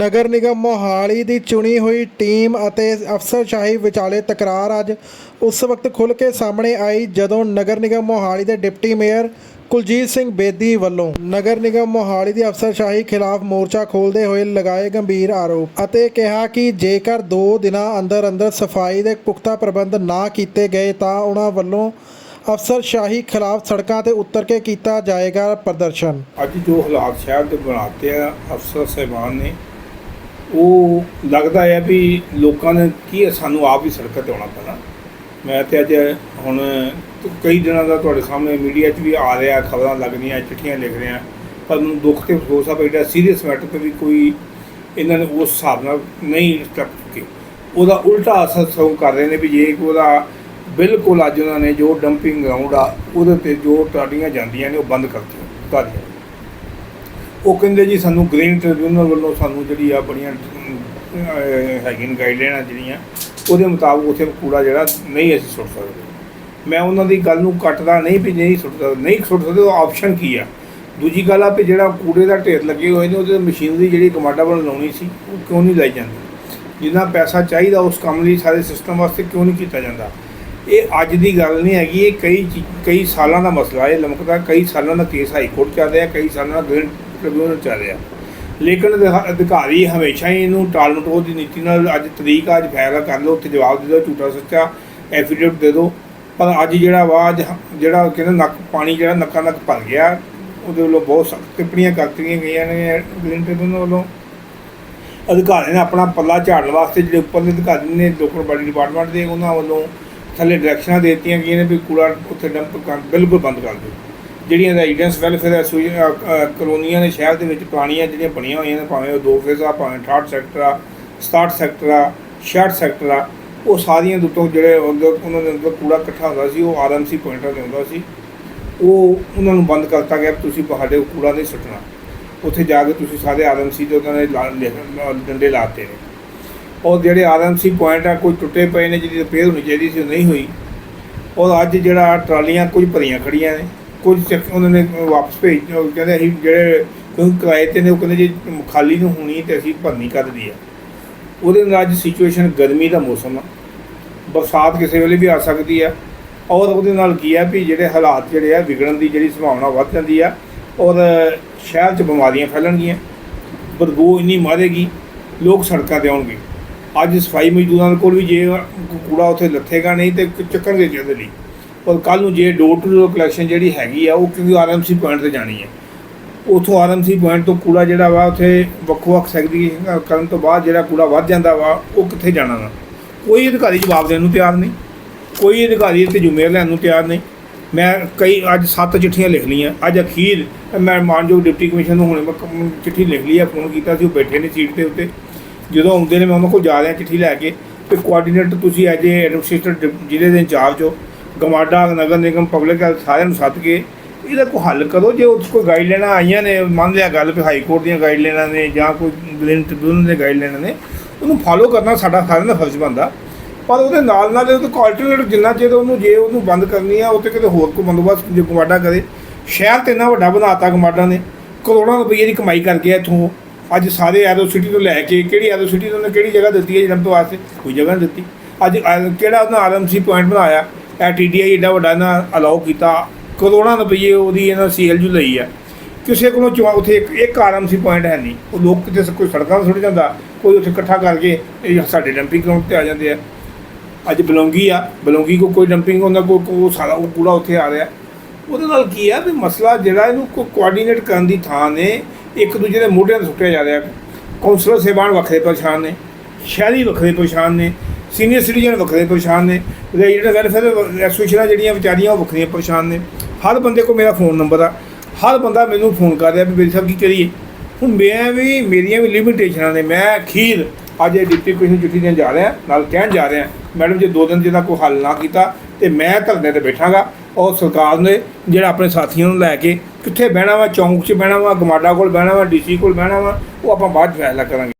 ਨਗਰ ਨਿਗਮ ਮੋਹਾਲੀ ਦੀ ਚੁਣੀ ਹੋਈ ਟੀਮ ਅਤੇ ਅਫਸਰਸ਼ਾਹੀ ਵਿਚਾਲੇ ਤਕਰਾਰ ਅੱਜ ਉਸ ਵਕਤ ਖੁੱਲ੍ਹ ਕੇ ਸਾਹਮਣੇ ਆਈ ਜਦੋਂ ਨਗਰ ਨਿਗਮ ਮੋਹਾਲੀ ਦੇ ਡਿਪਟੀ ਮੇਅਰ ਕੁਲਜੀਤ ਸਿੰਘ ਬੇਦੀ ਵੱਲੋਂ ਨਗਰ ਨਿਗਮ ਮੋਹਾਲੀ ਦੀ ਅਫਸਰਸ਼ਾਹੀ ਖਿਲਾਫ ਮੋਰਚਾ ਖੋਲਦੇ ਹੋਏ ਲਗਾਏ ਗੰਭੀਰ ਆਰੋਪ ਅਤੇ ਕਿਹਾ ਕਿ ਜੇਕਰ 2 ਦਿਨਾਂ ਅੰਦਰ ਅੰਦਰ ਸਫ਼ਾਈ ਦੇ ਪੁਖਤਾ ਪ੍ਰਬੰਧ ਨਾ ਕੀਤੇ ਗਏ ਤਾਂ ਉਹਨਾਂ ਵੱਲੋਂ ਅਫਸਰਸ਼ਾਹੀ ਖਿਲਾਫ ਸੜਕਾਂ ਤੇ ਉਤਰ ਕੇ ਕੀਤਾ ਜਾਏਗਾ ਪ੍ਰਦਰਸ਼ਨ। ਅੱਜ ਜੋ ਹਾਲਾਤ ਸ਼ਹਿਰ ਦੇ ਬਣਾਤੇ ਆ, ਅਫਸਰ ਸਾਹਿਬਾਨ ਨੇ ਉਹ ਲੱਗਦਾ ਹੈ ਵੀ ਲੋਕਾਂ ਨੇ ਕੀ ਹੈ, ਸਾਨੂੰ ਆਪ ਹੀ ਸੜਕਾਂ ਤੇ ਆਉਣਾ ਪੈਣਾ। ਮੈਂ ਤੇ ਅੱਜ ਹੁਣ ਕਈ ਦਿਨਾਂ ਦਾ ਤੁਹਾਡੇ ਸਾਹਮਣੇ ਮੀਡੀਆ 'ਚ ਵੀ ਆ ਰਿਹਾ ਖਬਰਾਂ ਲੱਗ ਰਹੀਆਂ ਚਿੱਠੀਆਂ ਲਿਖ ਰਿਹਾ ਪਰ ਮੈਨੂੰ ਦੁੱਖ ਤੇ ਅਫਸੋਸ ਆ ਵੀ ਜਿਹੜਾ ਸੀਰੀਅਸ ਮੈਟਰ ਤੇ ਵੀ ਕੋਈ ਇਹਨਾਂ ਨੇ ਉਸ ਹਿਸਾਬ ਨਾਲ ਨਹੀਂ ਸਟੈਪ ਚੁੱਕੇ ਉਹਦਾ ਉਲਟਾ ਅਸਰ ਸਗੋਂ ਕਰ ਰਹੇ ਨੇ ਵੀ ਜੇ ਉਹਦਾ ਬਿਲਕੁਲ ਅੱਜ ਉਹਨਾਂ ਨੇ ਜੋ ਡੰਪਿੰਗ ਗਰਾਊਂਡ ਆ ਉਹਦੇ ਤੇ ਜੋ ਟਰਾਲੀਆਂ ਜਾਂਦੀਆਂ ਨੇ ਉਹ ਬੰਦ ਕਰਤੀਆਂ ਧੰਨਵਾਦ। ਉਹ ਕਹਿੰਦੇ ਜੀ ਸਾਨੂੰ ਗ੍ਰੀਨ ਟ੍ਰਿਬਿਊਨਲ ਵੱਲੋਂ ਸਾਨੂੰ ਜਿਹੜੀ ਆ ਬੜੀਆਂ ਅਹ, ਹੈਗੀਆਂ ਗਾਈਡਲਾਈਨਾਂ ਜਿਹੜੀਆਂ ਉਹਦੇ ਮੁਤਾਬਕ ਉੱਥੇ ਕੂੜਾ ਜਿਹੜਾ ਨਹੀਂ ਅਸੀਂ ਸੁੱਟ ਸਕਦੇ। ਮੈਂ ਉਹਨਾਂ ਦੀ ਗੱਲ ਨੂੰ ਕੱਟਦਾ ਨਹੀਂ ਵੀ ਨਹੀਂ ਸੁੱਟ ਸਕਦੇ ਨਹੀਂ ਸੁੱਟ ਸਕਦੇ ਉਹ ਆਪਸ਼ਨ ਕੀ ਆ? ਦੂਜੀ ਗੱਲ ਆ ਵੀ ਜਿਹੜਾ ਕੂੜੇ ਦਾ ਢੇਰ ਲੱਗੇ ਹੋਏ ਨੇ ਉਹਦੇ ਮਸ਼ੀਨਰੀ ਜਿਹੜੀ ਕਮਾਂਡਾ ਵੱਲ ਲਾਉਣੀ ਸੀ ਉਹ ਕਿਉਂ ਨਹੀਂ ਲਾਈ ਜਾਂਦੀ? ਜਿੰਨਾ ਪੈਸਾ ਚਾਹੀਦਾ ਉਸ ਕੰਮ ਲਈ ਸਾਰੇ ਸਿਸਟਮ ਵਾਸਤੇ ਕਿਉਂ ਨਹੀਂ ਕੀਤਾ ਜਾਂਦਾ? ਇਹ ਅੱਜ ਦੀ ਗੱਲ ਨਹੀਂ ਹੈਗੀ ਇਹ ਕਈ ਚੀ- ਕਈ ਸਾਲਾਂ ਦਾ ਮਸਲਾ ਹੈ ਲਮਕਦਾ ਕਈ ਸਾਲਾਂ ਦਾ ਕੇਸ ਹਾਈ ਕੋਰਟ ਚੱਲ ਰਿਹਾ ਕਈ ਸਾਲਾਂ ਦਾ ਟ੍ਰਿਬਿਊਨਲ ਚੱਲ ਰਿਹਾ ਲੇਕਿਨ ਅਧਿ- ਅਧਿਕਾਰੀ ਹਮੇਸ਼ਾ ਹੀ ਇਹਨੂੰ ਟਾਲ ਮਟੋਲ ਦੀ ਨੀਤੀ ਨਾਲ ਅੱਜ ਤਰੀਕ ਆ, ਅੱਜ ਫੈਸਲਾ ਕਰ ਲਓ ਉੱਥੇ ਜਵਾਬ ਦੇ ਦਿਓ ਝੂਠਾ ਸੱਚਾ ਐਫੀਡੇਵਿਟ ਦੇ ਦਿਓ। ਪਰ ਅੱਜ ਜਿਹੜਾ ਵਾ ਅੱਜ ਜਿਹੜਾ ਕਹਿੰਦੇ ਨੱਕ ਪਾਣੀ ਜਿਹੜਾ ਨੱਕਾਂ ਨੱਕ ਭਰ ਗਿਆ ਉਹਦੇ ਵੱਲੋਂ ਬਹੁਤ ਸਖਤ ਟਿੱਪਣੀਆਂ ਕਰਤੀਆਂ ਗਈਆਂ ਨੇ ਗ੍ਰੀਨ ਟ੍ਰਿਬਿਊਨਲ ਵੱਲੋਂ। ਅਧਿਕਾਰੀ ਨੇ ਆਪਣਾ ਪੱਲਾ ਝਾੜਨ ਵਾਸਤੇ ਜਿਹੜੇ ਉੱਪਰਲੇ ਅਧਿਕਾਰੀ ਨੇ ਲੋਕਲ ਬਾਡੀ ਡਿਪਾਰਟਮੈਂਟ ਦੇ ਉਹਨਾਂ ਵੱਲੋਂ ਥੱਲੇ ਡਾਇਰੈਕਸ਼ਨਾਂ ਦੇ ਦਿੱਤੀਆਂ ਗਈਆਂ ਨੇ ਵੀ ਕੂੜਾ ਉੱਥੇ ਡੰਪ ਕਰ ਬਿਲਕੁਲ ਬੰਦ ਕਰ ਦਿਓ। ਜਿਹੜੀਆਂ ਰੈਜ਼ੀਡੈਂਸ ਵੈਲਫੇਅਰ ਐਸੋਸੀਏਸ਼ਨ ਕਲੋਨੀਆਂ ਨੇ ਸ਼ਹਿਰ ਦੇ ਵਿੱਚ ਪੁਰਾਣੀਆਂ ਜਿਹੜੀਆਂ ਬਣੀਆਂ ਹੋਈਆਂ ਨੇ, ਭਾਵੇਂ ਉਹ ਦੋ ਫੇਜ਼ ਆ, ਭਾਵੇਂ 68 ਸੈਕਟਰ ਆ 67 ਸੈਕਟਰ ਆ 66 ਸੈਕਟਰ ਆ, ਉਹ ਸਾਰੀਆਂ ਦੇ ਉੱਤੋਂ ਜਿਹੜੇ ਅੰਦਰ ਉਹਨਾਂ ਦੇ ਅੰਦਰ ਕੂੜਾ ਇਕੱਠਾ ਹੁੰਦਾ ਸੀ, ਉਹ ਆਰਐਮਸੀ ਪੁਆਇੰਟਾਂ ਤੇ ਹੁੰਦਾ ਸੀ। ਉਹ ਉਹਨਾਂ ਨੂੰ ਬੰਦ ਕਰਤਾ ਗਿਆ ਤੁਸੀਂ ਤੁਹਾਡੇ ਕੂੜਾ ਨਹੀਂ ਸੁੱਟਣਾ। ਉੱਥੇ ਜਾ ਕੇ ਤੁਸੀਂ ਸਾਰੇ ਆਰਐਮਸੀ ਦੇ ਉਹਨਾਂ ਨੇ ਲਾ- ਲਿਖ- ਡੰਡੇ ਲਾਤੇ ਨੇ। ਔਰ ਜਿਹੜੇ ਆਰਐਮਸੀ ਪੁਆਇੰਟ ਆ, ਕੋਈ ਟੁੱਟੇ ਪਏ ਨੇ, ਜਿਹਦੀ ਰਿਪੇਅਰ ਹੋਣੀ ਚਾਹੀਦੀ ਸੀ, ਉਹ ਨਹੀਂ ਹੋਈ। ਔਰ ਅੱਜ ਜਿਹੜਾ ਟਰਾਲੀਆਂ ਕੁਝ ਭਰੀਆਂ ਖੜੀਆਂ ਨੇ। ਕੁਝ ਚੱਕ ਉਹਨਾਂ ਨੇ ਵਾਪਸ ਭੇਜ ਕਹਿੰਦੇ ਅਸੀਂ ਜਿਹੜੇ ਕਿਉਂਕਿ ਕਿਰਾਏ ਤੇ ਨੇ, ਉਹ ਕਹਿੰਦੇ ਜੇ ਖਾਲੀ ਨੂੰ ਹੋਣੀ ਤੇ ਅਸੀਂ ਭਰਨੀ ਕਰਦੀ ਆ ਉਹਦੇ ਨਾਲ ਅੱਜ ਸਿਚੁਏਸ਼ਨ ਗਰਮੀ ਦਾ ਮੌਸਮ ਆ। ਬਰਸਾਤ ਕਿਸੇ ਵੇਲੇ ਵੀ ਆ ਸਕਦੀ ਆ। ਔਰ ਉਹਦੇ ਨਾਲ ਕੀ ਆ ਵੀ ਜਿਹੜੇ ਹਾਲਾਤ ਜਿਹੜੇ ਆ, ਵਿਗੜਨ ਦੀ ਜਿਹੜੀ ਸੰਭਾਵਨਾ ਵੱਧ ਜਾਂਦੀ ਆ। ਔਰ ਸ਼ਹਿਰ 'ਚ ਬਿਮਾਰੀਆਂ ਫੈਲਣਗੀਆਂ। ਬਦਬੂ ਇੰਨੀ ਮਾਰੇਗੀ, ਲੋਕ ਸੜਕਾਂ ਤੇ ਆਉਣਗੇ। ਅੱਜ ਸਫ਼ਾਈ ਮਜ਼ਦੂਰਾਂ ਕੋਲ ਵੀ ਜੇ ਕੂੜਾ ਉੱਥੇ ਲੱਥੇਗਾ ਨਹੀਂ ਤੇ ਚੱਕਣਗੇ ਕਿਹਦੇ ਲਈ? ਔਰ ਕੱਲ ਨੂੰ ਜੇ ਡੋਰ ਟੂ ਡੋਰ ਕਲੈਕਸ਼ਨ ਜਿਹੜੀ ਹੈਗੀ ਆ, ਉਹ ਕਿਉਂਕਿ ਆਰਐਮਸੀ ਪੁਆਇੰਟ ਤੇ ਜਾਣੀ ਹੈ। ਉਥੋਂ ਆਰਐਮਸੀ ਪੁਆਇੰਟ ਤੋਂ ਕੂੜਾ ਜਿਹੜਾ ਵਾ, ਉੱਥੇ ਵੱਖੋ ਵੱਖ ਸੈਗਰੀਗੇਸ਼ਨ ਕਰਨ ਤੋਂ ਬਾਅਦ ਜਿਹੜਾ ਕੂੜਾ ਵੱਧ ਜਾਂਦਾ ਵਾ, ਉਹ ਕਿੱਥੇ ਜਾਣਾ ਵਾ? ਕੋਈ ਅਧਿਕਾਰੀ ਜਵਾਬ ਦੇਣ ਨੂੰ ਤਿਆਰ ਨਹੀਂ। ਕੋਈ ਅਧਿਕਾਰੀ ਇੱਥੇ ਜ਼ਿੰਮੇਵਾਰ ਲੈਣ ਨੂੰ ਤਿਆਰ ਨਹੀਂ। ਮੈਂ ਕਈ, ਅੱਜ ਸੱਤ ਚਿੱਠੀਆਂ ਲਿਖ ਲਈਆਂ। ਅੱਜ ਅਖੀਰ ਮੈਂ ਮਾਨਯੋਗ ਡਿਪਟੀ ਕਮਿਸ਼ਨਰ ਨੂੰ ਹੁਣੇ ਮੈਂ ਚਿੱਠੀ ਲਿਖ ਲਈ ਆ, ਫੋਨ ਕੀਤਾ ਸੀ, ਉਹ ਬੈਠੇ ਨੇ ਸੀਟ ਦੇ ਉੱਤੇ। ਜਦੋਂ ਆਉਂਦੇ ਨੇ, ਮੈਂ ਉਹਨਾਂ ਕੋਲ ਜਾ ਰਿਹਾ ਚਿੱਠੀ ਲੈ ਕੇ। ਤੇ ਕੋਆਰਡੀਨੇਟਰ ਤੁਸੀਂ ਐਜ ਏ ਐਡਮਿਨਿਸਟ੍ਰੇਟਰ ਜ਼ਿਲ੍ਹੇ ਦੇ ਇੰਚਾਰਜ ਹੋ। ਗਮਾਡਾ ਨਗਰ ਨਿਗਮ ਪਬਲਿਕ ਹੈਲਥ ਸਾਰਿਆਂ ਨੂੰ ਸੱਦ ਕੇ ਇਹਦਾ ਕੋਈ ਹੱਲ ਕਰੋ। ਜੇ ਉਸ ਕੋਈ ਗਾਈਡਲਾਈਨਾਂ ਆਈਆਂ ਨੇ, ਮੰਨ ਲਿਆ ਗੱਲ ਵੀ ਹਾਈ ਕੋਰਟ ਦੀਆਂ ਗਾਈਡਲਾਈਨਾਂ ਨੇ ਜਾਂ ਕੋਈ ਗ੍ਰੀਨ ਟ੍ਰਿਬਿਊਨਲ ਦੀਆਂ ਗਾਈਡਲਾਈਨਾਂ ਨੇ, ਉਹਨੂੰ ਫਾਲੋ ਕਰਨਾ ਸਾਡਾ ਸਾਰਿਆਂ ਦਾ ਫਰਜ਼ ਬਣਦਾ। ਪਰ ਉਹਦੇ ਨਾਲ ਨਾਲ ਉਹਦੇ ਕੋਆਰਡੀਨੇਟਰ ਜਿੰਨਾ ਚਿਰ ਉਹਨੂੰ ਜੇ ਉਹਨੂੰ ਬੰਦ ਕਰਨੀ ਆ ਉਹ ਤੇ ਕਿਤੇ ਹੋਰ ਕੋਈ ਬੰਦੋਬਸਤ ਜੇ ਗਮਾਡਾ ਕਰੇ। ਸ਼ਹਿਰ ਤੇ ਇੰਨਾ ਵੱਡਾ ਬਣਾਤਾ ਗਮਾਡਾ ਨੇ, ਕਰੋੜਾਂ ਰੁਪਏ ਦੀ ਕਮਾਈ ਕਰ ਗਿਆ ਇੱਥੋਂ ਅੱਜ ਸਾਰੇ ਐਰੋ ਸਿਟੀ ਤੋਂ ਲੈ ਕੇ, ਕਿਹੜੀ ਐਰੋ ਸਿਟੀ ਤੋਂ ਉਹਨੇ ਕਿਹੜੀ ਜਗ੍ਹਾ ਦਿੱਤੀ ਹੈ ਜਨਮ ਤੋਂ ਵਾਸਤੇ? ਕੋਈ ਜਗ੍ਹਾ ਨਹੀਂ ਦਿੱਤੀ। ਅੱਜ ਕਿਹੜਾ ਉਹਨਾਂ ਆਰਐਮਸੀ ਪੁਆਇੰਟ ਬਣਾਇਆ? ਇਹ ਟੀਡੀਆਈ ਏਡਾ ਵੱਡਾ ਇਹਨਾਂ ਅਲਾਉ ਕੀਤਾ। ਕਰੋੜਾਂ ਰੁਪਏ ਉਹਦੀ ਇਹਨਾਂ ਸੀਐਲਯੂ ਲਈ ਆ। ਕਿਸੇ ਕੋਲੋਂ ਚਵਾ ਉੱਥੇ ਇੱਕ ਇੱਕ ਆਰਐਮਸੀ ਪੁਆਇੰਟ ਹੈ ਨਹੀਂ। ਉਹ ਲੋਕ ਕਿਤੇ ਕੋਈ ਸੜਕਾਂ 'ਤੇ ਸੁੱਟ ਜਾਂਦਾ, ਕੋਈ ਉੱਥੇ ਇਕੱਠਾ ਕਰਕੇ ਇਹ ਸਾਡੇ ਡੰਪਿੰਗ ਗਰਾਊਂਡ ਤੇ ਆ ਜਾਂਦੇ ਆ। ਅੱਜ ਬਲੌਂਗੀ ਆ, ਬਲੌਂਗੀ ਕੋ ਕੋਈ ਡੰਪਿੰਗ ਹੁੰਦਾ ਕੋਈ ਕੋਈ ਸਾਰਾ ਉਹ ਕੂੜਾ ਉੱਥੇ ਆ ਰਿਹਾ। ਉਹਦੇ ਨਾਲ ਕੀ ਆ ਵੀ ਮਸਲਾ ਜਿਹੜਾ ਇਹਨੂੰ ਕੋ ਕੋਆਰਡੀਨੇਟ ਕਰਨ ਦੀ ਥਾਂ ਨੇ, ਇੱਕ ਦੂਜੇ ਦੇ ਮੋਢਿਆਂ ਤੇ ਸੁੱਟਿਆ ਜਾ ਰਿਹਾ। ਕੌਂਸਲਰ ਸੇਵਾਨ ਵੱਖਰੇ ਪਰੇਸ਼ਾਨ ਨੇ, ਸ਼ਹਿਰੀ ਵੱਖਰੇ ਪਰੇਸ਼ਾਨ ਨੇ। ਸੀਨੀਅਰ ਸਿਟੀਜ਼ਨ ਵੱਖਰੇ ਪਰੇਸ਼ਾਨ ਨੇ ਜਿਹੜੇ ਵੈਲਫੇਅਰ ਐਸੋਸੀਏਸ਼ਨਾਂ ਜਿਹੜੀਆਂ ਵਿਚਾਰੀਆਂ ਉਹ ਵੱਖਰੀਆਂ ਪਰੇਸ਼ਾਨ ਨੇ। ਹਰ ਬੰਦੇ ਕੋਲ ਮੇਰਾ ਫੋਨ ਨੰਬਰ ਆ। ਹਰ ਬੰਦਾ ਮੈਨੂੰ ਫੋਨ ਕਰ ਰਿਹਾ ਵੀ ਮੇਰੀ ਸਾਹਿਬ ਕੀ ਕਰੀਏ? ਹੁਣ ਮੈਂ ਵੀ, ਮੇਰੀਆਂ ਵੀ ਲਿਮਿਟੇਸ਼ਨਾਂ ਨੇ। ਮੈਂ ਅਖੀਰ ਅੱਜ ਇਹ ਡਿਪਟੀ ਕਮਿਸ਼ਨਰ ਚਿੱਠੀ ਦੇਣ ਜਾ ਰਿਹਾ, ਨਾਲ ਕਹਿਣ ਜਾ ਰਿਹਾ, ਮੈਡਮ, ਜੇ ਦੋ ਦਿਨ ਜਿਹਦਾ ਕੋਈ ਹੱਲ ਨਾ ਕੀਤਾ, ਤੇ ਮੈਂ ਧਰਨੇ ਤੇ ਬੈਠਾਂਗਾ। ਔਰ ਸਰਕਾਰ ਨੇ ਜਿਹੜਾ ਆਪਣੇ ਸਾਥੀਆਂ ਨੂੰ ਲੈ ਕੇ ਕਿੱਥੇ ਬਹਿਣਾ ਵਾ, ਚੌਂਕ 'ਚ ਬਹਿਣਾ ਵਾ, ਗਮਾਡਾ ਕੋਲ ਬਹਿਣਾ ਵਾ, ਡੀਸੀ ਕੋਲ ਬਹਿਣਾ ਵਾ, ਉਹ ਆਪਾਂ ਬਾਅਦ 'ਚ ਫੈਸਲਾ ਕਰਾਂਗੇ।